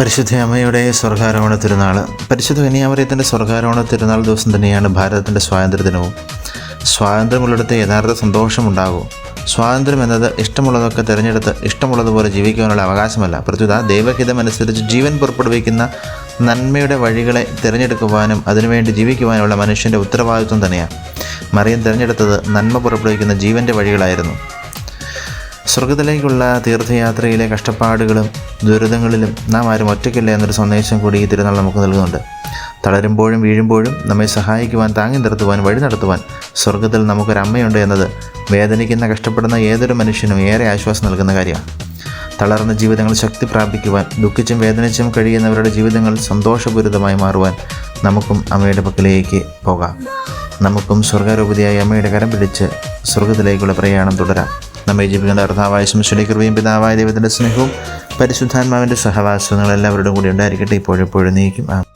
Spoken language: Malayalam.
പരിശുദ്ധ അമ്മയുടെ സ്വർഗാരോഹണ തിരുനാൾ പരിശുദ്ധ കന്യാമറിയത്തിന്റെ സ്വർഗാരോഹണ തിരുനാൾ ദിവസം തന്നെയാണ് ഭാരതത്തിന്റെ സ്വാതന്ത്ര്യ ദിനവും സ്വാതന്ത്ര്യമുള്ളിടത്ത് യഥാർത്ഥ സന്തോഷമുണ്ടാകും. സ്വാതന്ത്ര്യം എന്നത് ഇഷ്ടമുള്ളതൊക്കെ തിരഞ്ഞെടുത്ത് ഇഷ്ടമുള്ളതുപോലെ ജീവിക്കാനുള്ള അവകാശമല്ല. പ്രത്യുത ദൈവഹിതമനുസരിച്ച് ജീവൻ പുറപ്പെടുവിക്കുന്ന നന്മയുടെ വഴികളെ തിരഞ്ഞെടുക്കുവാനും അതിനുവേണ്ടി ജീവിക്കുവാനുമുള്ള മനുഷ്യന്റെ ഉത്തരവാദിത്വം തന്നെയാണ് മറിയം തിരഞ്ഞെടുത്തത് നന്മ പുറപ്പെടുവിക്കുന്ന ജീവന്റെ വഴികളായിരുന്നു. സ്വർഗത്തിലേക്കുള്ള തീർത്ഥയാത്രയിലെ കഷ്ടപ്പാടുകളും ദുരിതങ്ങളിലും നാം ആരും ഒറ്റയ്ക്കില്ല എന്നൊരു സന്ദേശം കൂടി ഈ തിരുനാൾ നമുക്ക് നൽകുന്നുണ്ട്. തളരുമ്പോഴും വീഴുമ്പോഴും നമ്മെ സഹായിക്കുവാൻ താങ്ങി നിർത്തുവാൻ വഴി നടത്തുവാൻ സ്വർഗത്തിൽ നമുക്കൊരമ്മയുണ്ട് എന്നത് വേദനിക്കുന്ന കഷ്ടപ്പെടുന്ന ഏതൊരു മനുഷ്യനും ഏറെ ആശ്വാസം നൽകുന്ന കാര്യമാണ്. തളർന്ന ജീവിതങ്ങൾ ശക്തി പ്രാപിക്കുവാൻ ദുഃഖിച്ചും വേദനിച്ചും കഴിയുന്നവരുടെ ജീവിതങ്ങൾ സന്തോഷപൂരിതമായി മാറുവാൻ നമുക്കും അമ്മയുടെ പക്കലേക്ക് പോകാം. നമുക്കും സ്വർഗാരൂപതിയായ അമ്മയുടെ കരം പിടിച്ച് സ്വർഗത്തിലേക്കുള്ള പ്രയാണം തുടരാം. നമ്മെ ജീവിക്കുന്ന കർത്താവായ ശംശുടെ കൃപയും പിതാവായ ദൈവത്തിന്റെ സ്നേഹവും പരിശുദ്ധാത്മാവിന്റെ സഹവാസങ്ങൾ എല്ലാവരോടും കൂടി ഉണ്ടായിരിക്കട്ടെ. ഇപ്പോഴെപ്പോഴും നീക്കും.